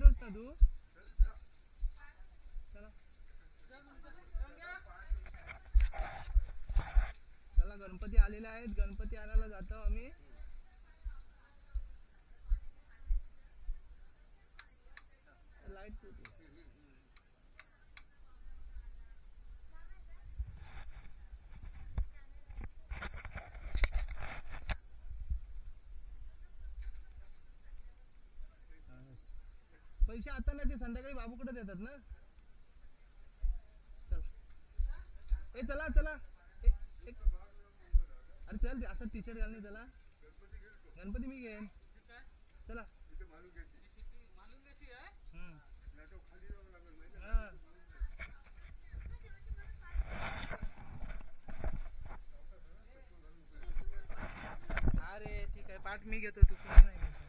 चल ना तू चला. चला गणपती आलेले आहेत. गणपती आणायला जातो आम्ही. लाइट पैसे आता नाही ते संध्याकाळी बाबूकडे देतात ना. चला. ए चला चला. ए, अरे चल ते असं टी शर्ट घालणे चला. गणपती मी घेईन. चला. हम्म. हा. अरे ठीक आहे. पाठ मी घेतो तू कोणी नाही घेतो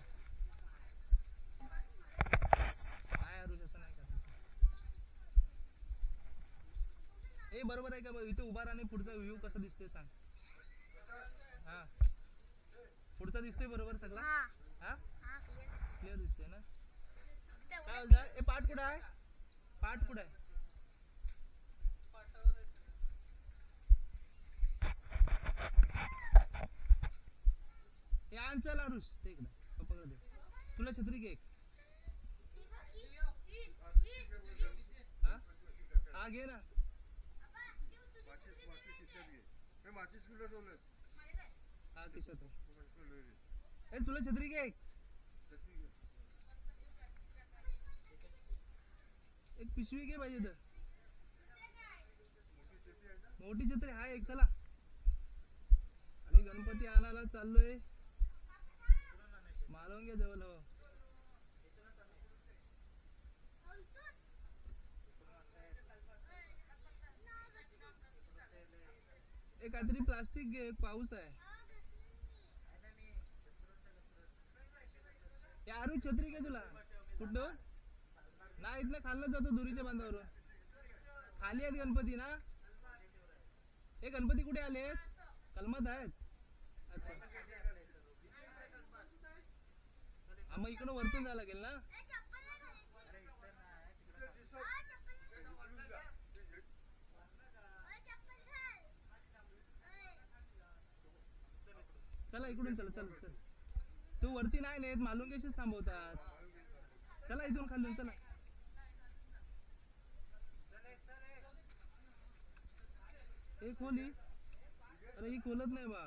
काय अरुष असं नाही करायचं ए बरोबर आहे का बघ इथे उभा राहणे पुढचा व्ह्यू कसा दिसतोय सांग. हा. पुढचा दिसतोय बरोबर सगळा? हा. हा? हा. क्लिअर दिसतोय ना? काय बोलता ए पाठ कुठं आहे? पाठ कुठं आहे? हे चल आरुष ते इकडं. दे. तुला छत्री घे. हा? हा घे ना. हा खिशात. ए तुला छत्री घे एक. पिशवी घे पाहिजे तर मोठी छत्री हा एक चला. आणि गणपती आणायला चाललोय. मालवंग्या जवळ. हो काहीतरी प्लास्टिक घे एक पाऊस आहे. यारू छत्री घे तुला. कुठं? ना इथलं खाल्लं जातो दुरीच्या बांधावरून. खाली आहेत गणपती ना? हे गणपती कुठे आले? कलमात आहेत. अच्छा. हा मग इकडं वरतून जायला लागेल ना? चला इकडून चला चल चल. तू वरती नाही नेत मालुंगेशीच थांबवतात. चला इथून खालून चला. हे खोली. अरे ही खोलत नाही बा.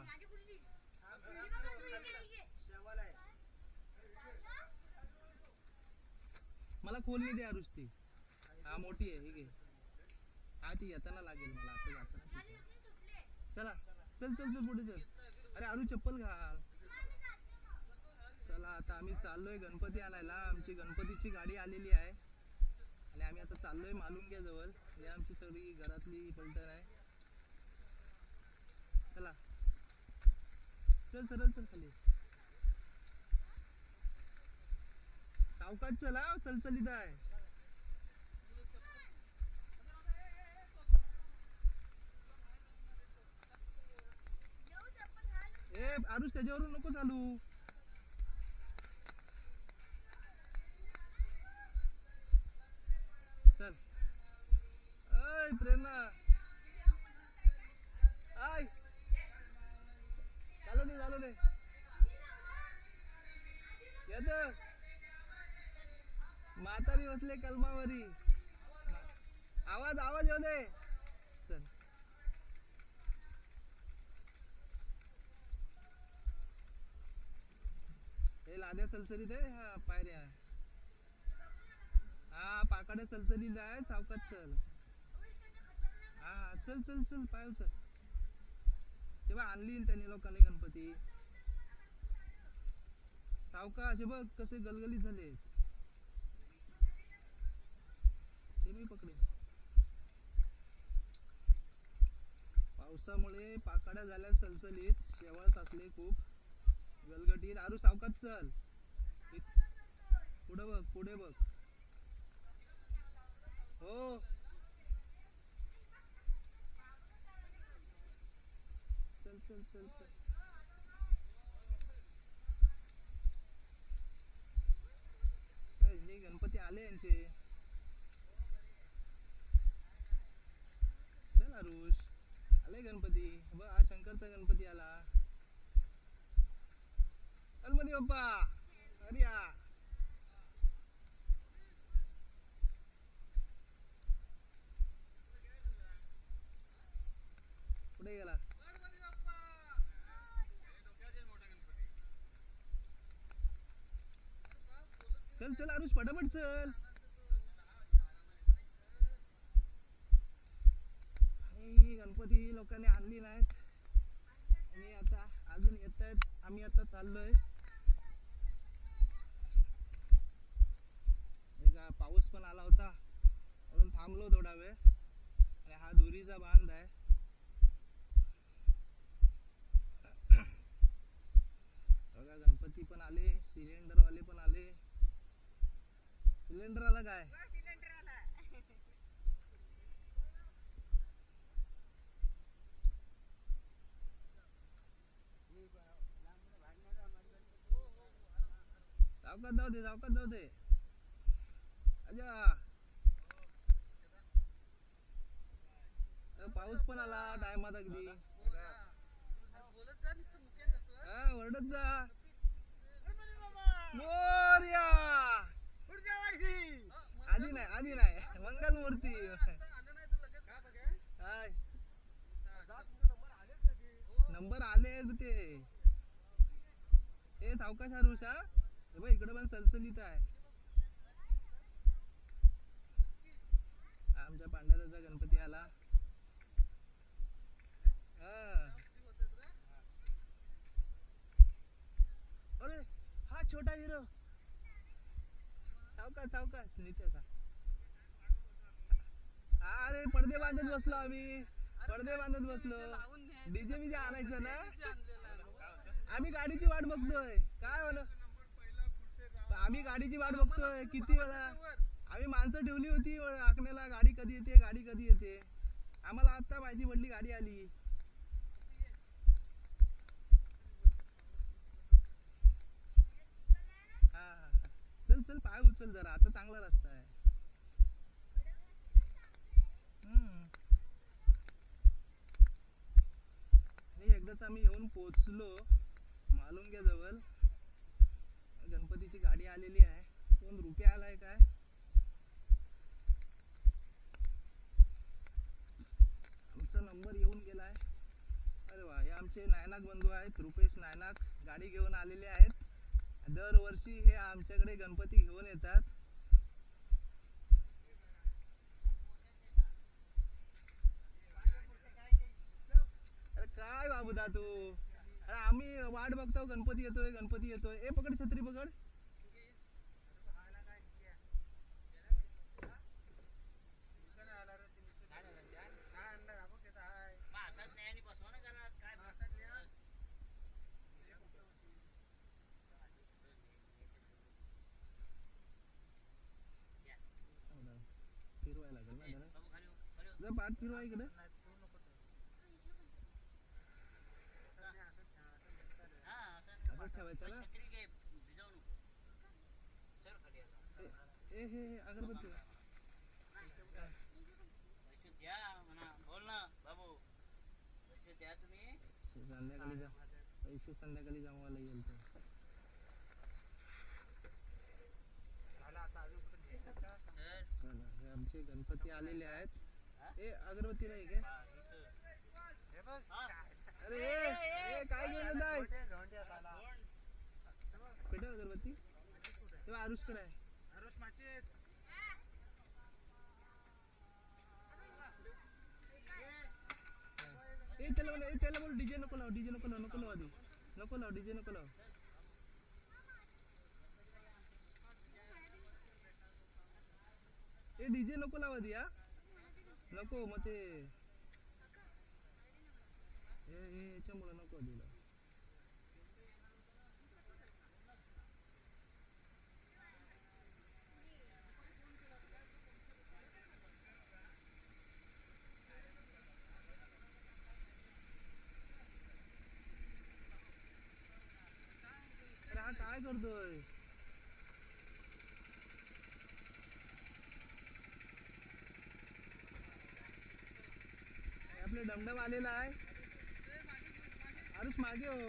मला खोलली द्या अरुष हा मोठी आहे ही घे. हा ती येताना लागेल मला. आता जाताना. चला चल चल चल पुढे चल. अरे अरू चप्पल घाल. चला आता आम्ही चाललोय गणपती आणायला. आमची गणपतीची गाडी आलेली आहे. आणि आम्ही आता चाललोय मालुंग्या जवळ हे आमची सगळी घरातली पलटण आहे. चला. चल सरळ चल खाली. सावकाश चला सलसलीत आहे. ए आरुष त्याच्यावरून नको चालू. चल. ऐ प्रेरणा. आय झालं दे झालं ते येत. म्हातारी बसले कलमावरी. आवाज आवाज येऊ दे चल हे लाद्या सलसरीत आहे हा पायऱ्या. हा पाकाड्या सलसलीत आहे सावकात चल. हा हा, चल चल चल पाय चल तेव्हा आणली त्यांनी लोकांनी गणपती. सावकाश हे बघ कसे गलगलीत झाले. ते मी पकडे पावसामुळे पाकाड्या झाल्या सलसलीत शेवाळ साचले खूप. गलगटीत आरू सावकात चल. पुढे बघ पुढे बघ. हो. चल चल चल चल. ए, आले यांचे. चल आरुष. आले गणपती. बघ हा शंकरचा गणपती आला. मध्ये बाप्पा. अरे या कुठे गेला. चल चल अरुष पटापट चल. आणि गणपती लोकांनी आणली नाहीत आणि आता अजून येत आहेत. आम्ही आता चाललोय हे का पाऊस पण आला होता. म्हणून थांबलो थोडा वेळ. आणि हा दोरीचा बांध आहे. बघा गणपती पण आले सिलेंडर वाले पण आले. सिलेंडर आला काय सावकात जाऊ दे जाऊ दे अच्छा अरे पाऊस पण आला टायमात अगदी. हा वरडत जा. मोरया आधी नाही आधी नाही. मंगल मूर्ती हाय. नंबर आले ते. हे सावकाश हा रुषा. बघ इकडे पण सलसलीत आहे. आमच्या पांढऱ्याचा गणपती आला. अरे हा छोटा हिरो. सावकाश सावकाश नित्याचा हा, अरे पडदे बांधत बसलो आम्ही. पडदे बांधत बसलो. डीजे बीजे आणायचं ना? आम्ही गाडीची वाट बघतोय. काय म्हण? आम्ही गाडीची वाट बघतोय. किती वेळा? आम्ही माणसं ठेवली होती आखण्याला. गाडी कधी येते? गाडी कधी येते? आम्हाला आता माहिती पडली गाडी आली. हा हा हा. चल चल पाय उचल जरा. आता चांगला रस्ता आहे. आणि एकदाच आम्ही येऊन पोचलो मालुंग्याजवळ. गणपतीची गाडी आलेली आहे. कोण रुपया आलाय काय आमचा नंबर येऊन गेलाय. अरे वा हे आमचे नायनाक बंधू आहेत रुपेश नायनाक गाडी घेऊन आलेले आहेत. दरवर्षी हे आमच्याकडे गणपती घेऊन येतात. अरे काय बाबूदा तू अरे आम्ही वाट बघतो गणपती येतोय गणपती येतोय. ए पकड छत्री पकड फिरवायला लागेल ना जरा जरा पाठ फिरवा इकडे असंच ठेवायचं ना ए हे हे अगरबत्ती। संध्याकाळी जा पैसे संध्याकाळी जमवायला येईल तर चला हे। आमचे गणपती आलेले आहेत ए अगरबत्ती नाही काय अरे ए, ए काय घेऊन आहे? पेटव अगरबत्ती? तेव्हा आरुषकडे आहे. ए त्याला बोल ए त्याला बोल डीजे नको लाव डीजे नको लाव नको लाव आधी. नको लाव डीजे नको लाव. ए डीजे नको लावा आधी हा. नको मग ते हे याच्यामुळे नको आधी अरे काय करतोय? आपलं डमडम आलेला आहे. आरुष मागे हो.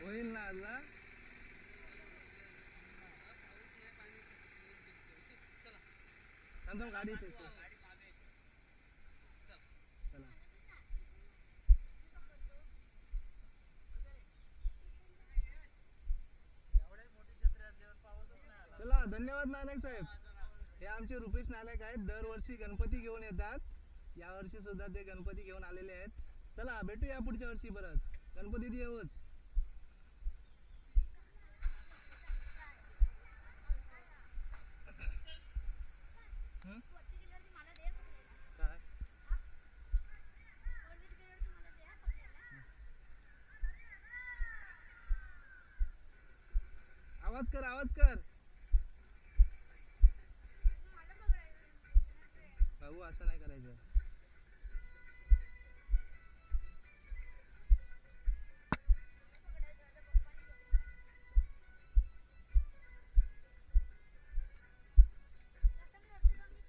होईल ना आजला? ना थांब गाडी येते चला. चला धन्यवाद नानक साहेब. हे आमचे रुपेश नालायक आहेत. दरवर्षी गणपती घेऊन येतात. यावर्षी सुद्धा ते गणपती घेऊन आलेले आहेत. चला भेटूया पुढच्या वर्षी परत. गणपती देवच. आवाज कर आवाज कर. असं नाही करायचं.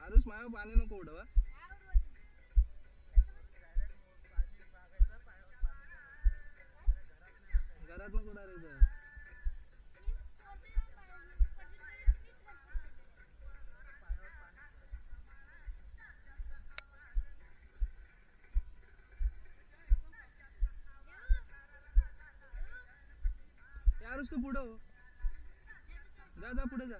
आरुष माया पाणी नको उडवा. तू पुढं. जा जा पुढे जा.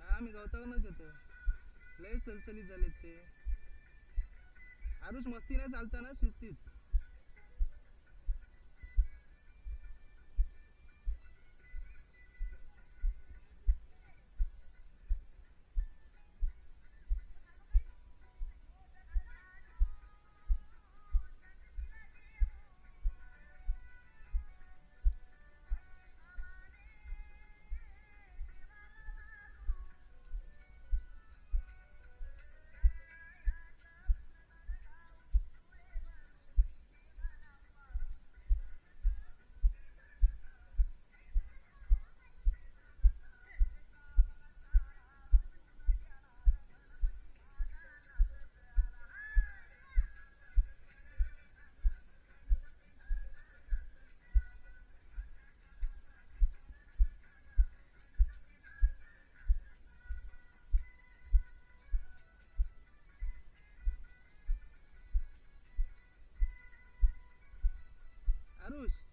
हा मी गवतावरूनच येतो. लय सलसलीत झालेत ते. आरुष मस्ती नाही चालता ना शिस्तीत. आरुष